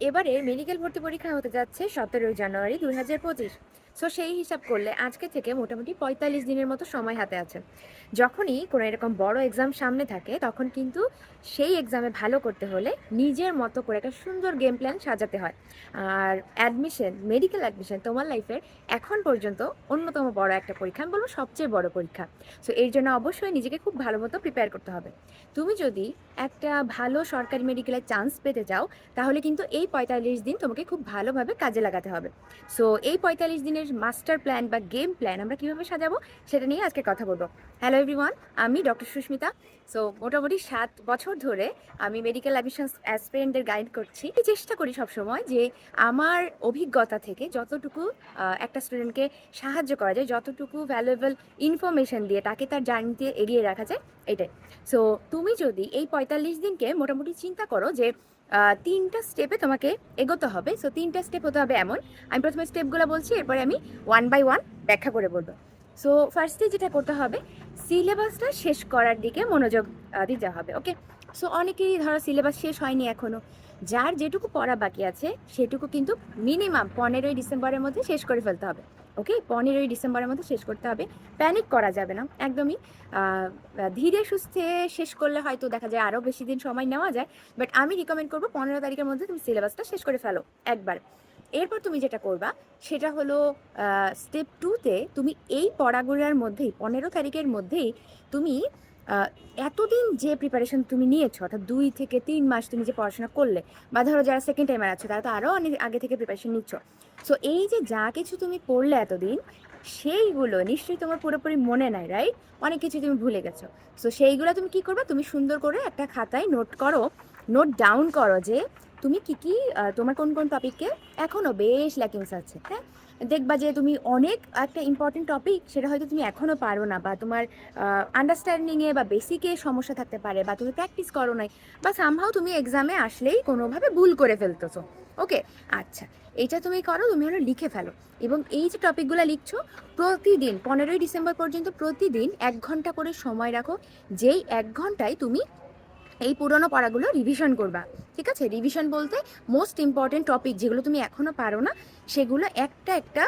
এবারে মেডিকেল ভর্তি পরীক্ষা হতে যাচ্ছে সতেরোই জানুয়ারি দুই হাজার পঁচিশ। সো সেই হিসাব করলে আজকে থেকে মোটামুটি পঁয়তাল্লিশ দিনের মতো সময় হাতে আছে। যখনই কোনো এরকম বড় এক্সাম সামনে থাকে, তখন কিন্তু সেই এক্সামে ভালো করতে হলে নিজের মতো করে একটা সুন্দর গেম প্ল্যান সাজাতে হয়। আর অ্যাডমিশন মেডিকেল অ্যাডমিশন তোমার লাইফের এখন পর্যন্ত অন্যতম বড় একটা পরীক্ষা। আমি বলব সবচেয়ে বড় পরীক্ষা। সো এর জন্য অবশ্যই নিজেকে খুব ভালো মতো প্রিপেয়ার করতে হবে। তুমি যদি একটা ভালো সরকারি মেডিকেলের চান্স পেতে চাও, তাহলে কিন্তু এই পঁয়তাল্লিশ দিন তোমাকে খুব ভালোভাবে কাজে লাগাতে হবে। সো এই পঁয়তাল্লিশ দিনের মাস্টার প্ল্যান বা গেম প্ল্যান আমরা কীভাবে সাজাবো সেটা নিয়ে আজকে কথা বলব। হ্যালো এভরিওয়ান আমি ডক্টর সুস্মিতা। সো মোটামুটি সাত বছর ধরে আমি মেডিকেল অ্যাডমিশন অ্যাসপিরেন্টদের গাইড করছি। চেষ্টা করি সবসময় যে আমার অভিজ্ঞতা থেকে যতটুকু একটা স্টুডেন্টকে সাহায্য করা যায়, যতটুকু ভ্যালুয়েবল ইনফরমেশন দিয়ে তাকে তার জার্নিতে এগিয়ে রাখা যায়, এটাই। সো তুমি যদি এই পঁয়তাল্লিশ দিনকে মোটামুটি চিন্তা করো যে তিনটা স্টেপে তোমাকে এগোতে হবে। সো তিনটা স্টেপ হতে হবে এমন। আমি প্রথমে স্টেপগুলো বলছি, এরপরে আমি ওয়ান বাই ওয়ান ব্যাখ্যা করে বলব। সো ফার্স্টে যেটা করতে হবে সিলেবাসটা শেষ করার দিকে মনোযোগ দিতে হবে ওকে সো অনেকেই ধরো সিলেবাস শেষ হয়নি এখনও যার যেটুকু পড়া বাকি আছে, সেটুকু কিন্তু মিনিমাম পনেরোই ডিসেম্বরের মধ্যে শেষ করে ফেলতে হবে। ওকে? পনেরোই ডিসেম্বরের মধ্যে শেষ করতে হবে। প্যানিক করা যাবে না, একদমই। ধীরে সুস্থে শেষ করলে হয়তো দেখা যায় আরও বেশি দিন সময় নেওয়া যায় বাট আমি রিকমেন্ড করব পনেরো তারিখের মধ্যে তুমি সিলেবাসটা শেষ করে ফেলো, একবার। এরপর তুমি যেটা করবা, সেটা হলো স্টেপ টুতে তুমি এই পড়াগুলোর মধ্যেই, পনেরো তারিখের মধ্যেই তুমি এতদিন যে প্রিপারেশন তুমি নিয়েছো, অর্থাৎ দুই থেকে তিন মাস তুমি যে পড়াশোনা করলে, বা ধরো যারা সেকেন্ড টাইমার আছো, তারা তো আরও অনেক আগে থেকে প্রিপারেশন নিচ্ছ। সো এই যে যা কিছু তুমি পড়লে এতদিন, সেইগুলো নিশ্চয়ই তোমার পুরোপুরি মনে নাই রাইট অনেক কিছু তুমি ভুলে গেছো। সো সেইগুলো তুমি কি করবে? তুমি সুন্দর করে একটা খাতায় নোট করো নোট ডাউন করো যে, তুমি কি কি তোমার কোন কোন টপিককে এখনও বেশ ল্যাকিংস আছে হ্যাঁ? দেখবা যে তুমি অনেক একটা ইম্পর্টেন্ট টপিক সেটা হয়তো তুমি এখনও পারো না বা তোমার আন্ডারস্ট্যান্ডিংয়ে বা বেসিকে সমস্যা থাকতে পারে বা তুমি প্র্যাকটিস করো নাই বা সামহাও তুমি এক্সামে আসলেই কোনোভাবে ভুল করে ফেলতেছো। ওকে আচ্ছা এইটা তুমি করো, তুমি হলো লিখে ফেলো। এবং এই যে টপিকগুলো লিখছো, প্রতিদিন পনেরোই ডিসেম্বর পর্যন্ত প্রতিদিন এক ঘণ্টা করে সময় রাখো, যেই এক ঘন্টায় তুমি এই পুরনো পড়াগুলো রিভিশন করবা। ঠিক আছে? রিভিশন বলতে মোস্ট ইম্পর্টেন্ট টপিক যেগুলো তুমি এখনও পারো না, সেগুলো একটা একটা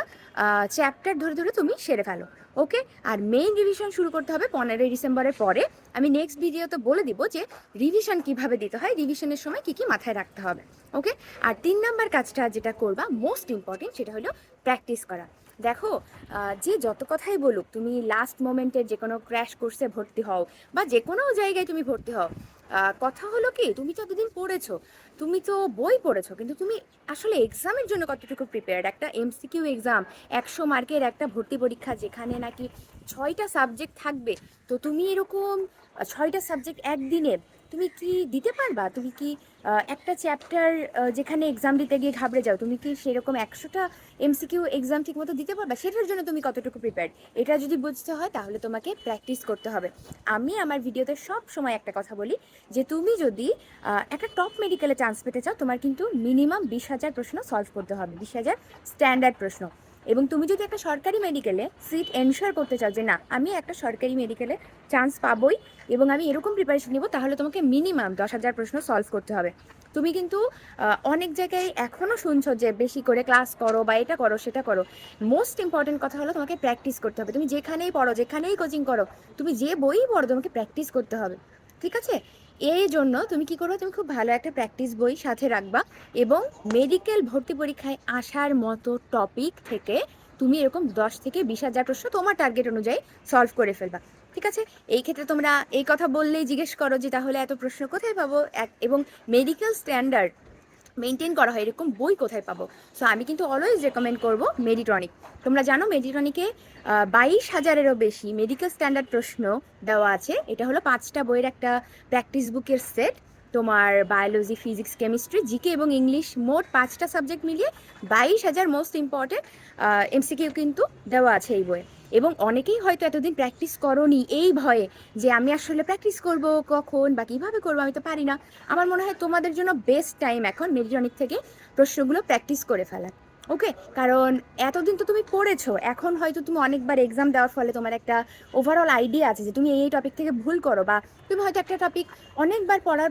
চ্যাপ্টার ধরে ধরে তুমি সেরে ফেলো। ওকে আর মেইন রিভিশন শুরু করতে হবে পনেরোই ডিসেম্বরের পরে। আমি নেক্সট ভিডিওতে বলে দিব যে রিভিশন কীভাবে দিতে হয় রিভিশনের সময় কি কি মাথায় রাখতে হবে। ওকে আর তিন নাম্বার কাজটা যেটা করবা মোস্ট ইম্পর্টেন্ট সেটা হলো প্র্যাকটিস করা। দেখো যে যত কথাই বলুক, তুমি লাস্ট মোমেন্টে যে কোনো ক্র্যাশ কোর্সে ভর্তি হও, বা যে কোনো জায়গায় তুমি ভর্তি হও কথা হলো কি, তুমি তো এতদিন পড়েছো, তুমি তো বই পড়েছো, কিন্তু তুমি আসলে এক্সামের জন্য কতটুকু প্রিপেয়ার্ড একটা এমসিকিউ এক্সাম একশো মার্কের একটা ভর্তি পরীক্ষা যেখানে নাকি ছয়টা সাবজেক্ট থাকবে, তো তুমি এরকম ছয়টা সাবজেক্ট একদিনে তুমি কি দিতে পারবা? তুমি কি একটা চ্যাপ্টার যেখানে এক্সাম দিতে গিয়ে ঘাবড়ে যাও, তুমি কি সেরকম একশোটা এমসিকিউ এক্সাম ঠিক মতো দিতে পারবা? সেটার জন্য তুমি কতটুকু প্রিপেয়ার্ড এটা যদি বুঝতে হয়, তাহলে তোমাকে প্র্যাকটিস করতে হবে। আমি আমার ভিডিওতে সব সময় একটা কথা বলি, যে তুমি যদি একটা টপ মেডিকেলে চান্স পেতে চাও, তোমার কিন্তু মিনিমাম বিশ হাজার প্রশ্ন সলভ করতে হবে। বিশ হাজার স্ট্যান্ডার্ড প্রশ্ন। এবং তুমি যদি একটা সরকারি মেডিকেলে সিট এনশিওর করতে চাও যে না, আমি একটা সরকারি মেডিকেলে চান্স পাবই এবং আমি এরকম প্রিপারেশন নিব, তাহলে তোমাকে মিনিমাম দশ হাজার প্রশ্ন সলভ করতে হবে। তুমি কিন্তু অনেক জায়গায় এখনও শুনছো যে বেশি করে ক্লাস করো বা এটা করো, সেটা করো। মোস্ট ইম্পর্টেন্ট কথা হলো তোমাকে প্র্যাকটিস করতে হবে। তুমি যেখানেই পড়ো, যেখানেই কোচিং করো, তুমি যে বই পড়ো তোমাকে প্র্যাকটিস করতে হবে। ঠিক আছে? এই জন্য তুমি কি করবে? তুমি খুব ভালো একটা প্র্যাকটিস বই সাথে রাখবা এবং মেডিকেল ভর্তি পরীক্ষায় আসার মতো টপিক থেকে তুমি এরকম দশ থেকে বিশ হাজার প্রশ্ন তোমার টার্গেট অনুযায়ী সলভ করে ফেলবা। ঠিক আছে? এই ক্ষেত্রে তোমরা এই কথা বললেই জিজ্ঞেস করো যে তাহলে এত প্রশ্ন কোথায় পাবো? এবং মেডিকেল স্ট্যান্ডার্ড মেনটেন করা হয়, এরকম বই কোথায় পাবো? সো আমি কিন্তু অলওয়েজ রেকমেন্ড করব মেডিটনিক তোমরা জানো মেডিটনিকে বাইশ হাজারেরও বেশি মেডিকেল স্ট্যান্ডার্ড প্রশ্ন দেওয়া আছে। এটা হলো পাঁচটা বইয়ের একটা প্র্যাকটিস বুকের সেট তোমার বায়োলজি ফিজিক্স কেমিস্ট্রি জিকে এবং ইংলিশ মোট পাঁচটা সাবজেক্ট মিলিয়ে বাইশ হাজার মোস্ট ইম্পর্টেন্ট এমসিকিউ কিন্তু দেওয়া আছে এই বইয়ে। এবং অনেকেই হয়তো এতদিন প্র্যাকটিস করনি এই ভয়ে যে আমি আসলে প্র্যাকটিস করব কখন বা কীভাবে করব আমি তো পারি না। আমার মনে হয় তোমাদের জন্য বেস্ট টাইম এখন মেডিটনিক থেকে প্রশ্নগুলো প্র্যাকটিস করে ফেলা ওকে কারণ এতদিন তো তুমি পড়েছো, এখন হয়তো তুমি অনেকবার এক্সাম দেওয়ার ফলে তোমার একটা ওভারঅল আইডিয়া আছে যে তুমি এই টপিক থেকে ভুল করো বা তুমি হয়তো একটা টপিক অনেকবার পড়ার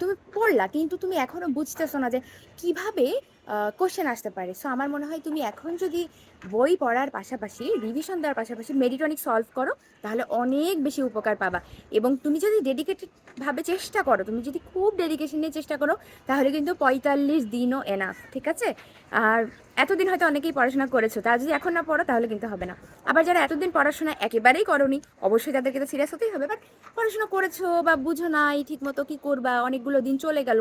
তুমি পড়লা, কিন্তু তুমি এখনও বুঝতেছো না যে কীভাবে কোশ্চেন আসতে পারে। সো আমার মনে হয় তুমি এখন যদি বই পড়ার পাশাপাশি রিভিশন দেওয়ার পাশাপাশি মেডিটনিক সলভ করো, তাহলে অনেক বেশি উপকার পাবা। এবং তুমি যদি ডেডিকেটেডভাবে চেষ্টা করো, তুমি যদি খুব ডেডিকেশন নিয়ে চেষ্টা করো, তাহলে কিন্তু পঁয়তাল্লিশ দিনও এনাফ ঠিক আছে? আর এতদিন হয়তো অনেকেই পড়াশোনা করেছ, তা যদি এখন না পড়ো, তাহলে কিন্তু হবে না। আবার যারা এতদিন পড়াশোনা একেবারেই করনি, অবশ্যই তাদেরকে তো সিরিয়াস হতেই হবে। বাট পড়াশোনা করেছ বা বুঝো নাই ঠিক মতো কী করবা, অনেকগুলো দিন চলে গেল।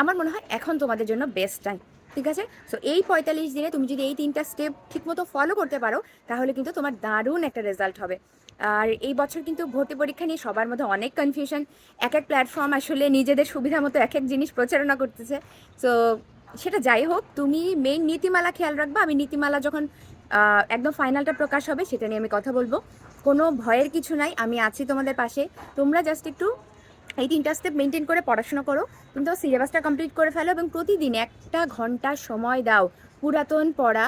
আমার মনে হয় এখন তোমাদের জন্য বেস্ট টাইম ঠিক আছে? সো এই পঁয়তাল্লিশ দিনে তুমি যদি এই তিনটা স্টেপ ঠিকমতো ফলো করতে পারো, তাহলে কিন্তু তোমার দারুণ একটা রেজাল্ট হবে। আর এই বছর কিন্তু ভর্তি পরীক্ষা নিয়ে সবার মধ্যে অনেক কনফিউশন এক এক প্ল্যাটফর্ম আসলে নিজেদের সুবিধা মতো এক এক জিনিস প্রচারণা করতেছে। সো সেটা যাই হোক, তুমি মেইন নীতিমালা খেয়াল রাখবা। আমি নীতিমালা যখন একদম ফাইনালটা প্রকাশ হবে, সেটা নিয়ে আমি কথা বলব। কোনো ভয়ের কিছু নাই, আমি আছি তোমাদের পাশে। তোমরা জাস্ট একটু এই তিনটা স্টেপ মেনটেন করে পড়াশোনা করো। তুমি তো সিলেবাসটা কমপ্লিট করে ফেলো এবং প্রতিদিন একটা ঘণ্টা সময় দাও পুরাতন পড়া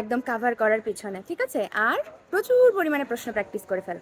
একদম কাভার করার পিছনে, ঠিক আছে? আর প্রচুর পরিমাণে প্রশ্ন প্র্যাকটিস করে ফেলো।